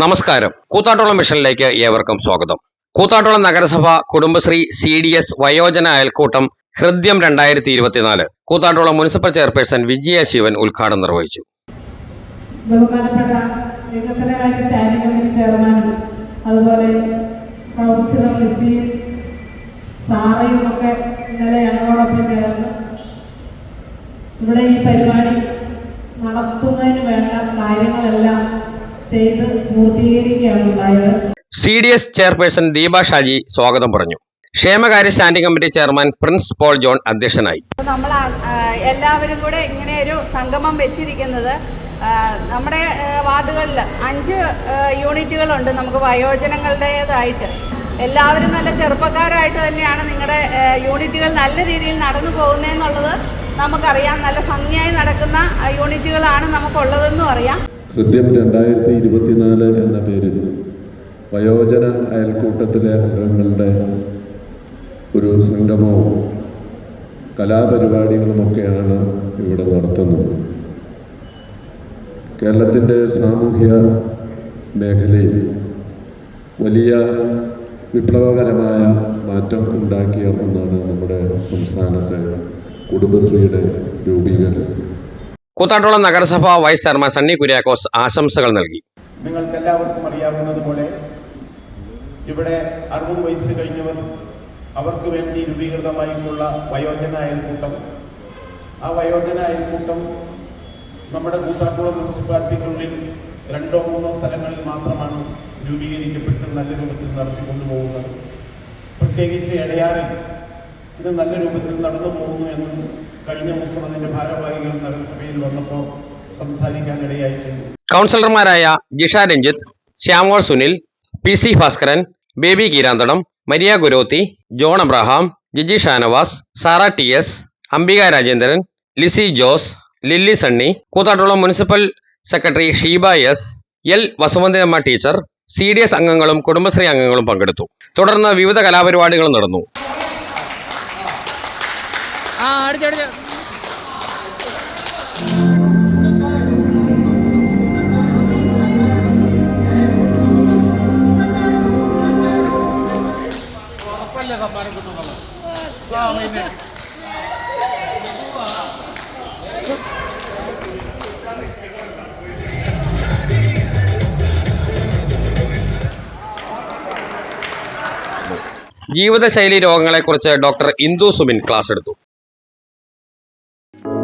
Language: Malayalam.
നമസ്കാരം. കൂത്താട്ടോളം മിഷനിലേക്ക് ഏവർക്കും സ്വാഗതം. കൂത്താട്ടോളം നഗരസഭ കുടുംബശ്രീ സി ഡി എസ് വയോജന അയൽക്കൂട്ടം ഹൃദ്യം രണ്ടായിരത്തി ഇരുപത്തിനാല് കൂത്താട്ടോളം മുനിസിപ്പൽ ചെയർപേഴ്സൺ വിജയ ശിവൻ ഉദ്ഘാടനം നിർവഹിച്ചു. ബഹുമാനപ്പെട്ട കമ്മിറ്റി അതുപോലെ കൗൺസിലർ ഞങ്ങളോടൊപ്പം ഇവിടെ ഈ പരിപാടി നടത്തുന്നതിന് വേണ്ട കാര്യങ്ങളെല്ലാം ചെയ്ത് പൂർത്തീകരിക്കുകയാണ് ഉണ്ടായത്. C D S chairperson Deepa Shaji സ്വാഗതം പറഞ്ഞു. ക്ഷേമകാര്യ standing committee chairman Prince Paul John അധ്യക്ഷനായി. നമ്മൾ എല്ലാവരും കൂടെ ഇങ്ങനെ ഒരു സംഗമം വെച്ചിരിക്കുന്നത് നമ്മുടെ വാർഡുകളിൽ അഞ്ച് യൂണിറ്റുകളുണ്ട് നമുക്ക് വയോജനങ്ങളുടേതായിട്ട്. എല്ലാവരും നല്ല ചെറുപ്പക്കാരായിട്ട് തന്നെയാണ് നിങ്ങളുടെ യൂണിറ്റുകൾ നല്ല രീതിയിൽ നടന്നു പോകുന്നതെന്നുള്ളത് നമുക്കറിയാം. നല്ല ഭംഗിയായി നടക്കുന്ന യൂണിറ്റുകളാണ് നമുക്കുള്ളതെന്നും അറിയാം. ഹൃദ്യം രണ്ടായിരത്തി ഇരുപത്തിനാല് എന്ന പേരിൽ വയോജന അയൽക്കൂട്ടത്തിലെ അംഗങ്ങളുടെ ഒരു സംഗമവും കലാപരിപാടികളുമൊക്കെയാണ് ഇവിടെ നടത്തുന്നത്. കേരളത്തിന്റെ സാമൂഹ്യ മേഖലയിൽ വലിയ വിപ്ലവകരമായ മാറ്റം ഉണ്ടാക്കിയ ഒന്നാണ് നമ്മുടെ സംസ്ഥാനത്തെ കുടുംബശ്രീയുടെ രൂപീകരണം. കൂത്താട്ടോളം നഗരസഭ വൈസ് ചെയർമാൻ സണ്ണി കുര്യാക്കോസ് ആശംസകൾ നൽകി. നിങ്ങൾക്ക് എല്ലാവർക്കും അറിയാവുന്നതുപോലെ ഇവിടെ അറുപത് വയസ്സ് കഴിഞ്ഞവർ അവർക്ക് വേണ്ടി രൂപീകൃതമായിട്ടുള്ള വയോജന അയൽക്കൂട്ടം. ആ വയോജന അയൽക്കൂട്ടം നമ്മുടെ കൂത്താട്ടുളം മുനിസിപ്പാലിറ്റിക്കുള്ളിൽ രണ്ടോ മൂന്നോ സ്ഥലങ്ങളിൽ മാത്രമാണ് രൂപീകരിക്കപ്പെട്ട് നല്ല രൂപത്തിൽ നടത്തിക്കൊണ്ടുപോകുന്നത് പ്രത്യേകിച്ച് ഇടയാറിൽ ഇത് നല്ല രൂപത്തിൽ നടന്നു പോകുന്നു എന്ന് കഴിഞ്ഞ ദിവസം അതിന്റെ ഭാരവാഹികൾ നഗരസഭയിൽ വന്നപ്പോൾ സംസാരിക്കാൻ ഇടയായിട്ടുണ്ട് കൗൺസിലർമാരായ Jisha Ranjith Shyamol Sunil P C Bhaskaran Baby Keeranthadam Maria Gurothi John Abraham Jiji Shanavas Sara T S Ambika Rajendran Lissy Jose Lilly Sunny കൂത്താട്ടുള്ള municipal secretary Sheeba S L വസുമന്തിയമ്മ teacher C D S അംഗങ്ങളും കുടുംബശ്രീ അംഗങ്ങളും പങ്കെടുത്തു. തുടർന്ന് വിവിധ കലാപരിപാടികൾ നടന്നു. ആ പിന്നെ. ജീവിതശൈലി രോഗങ്ങളെക്കുറിച്ച് ഡോക്ടർ ഇന്ദു സുബിൻ ക്ലാസ് എടുത്തു.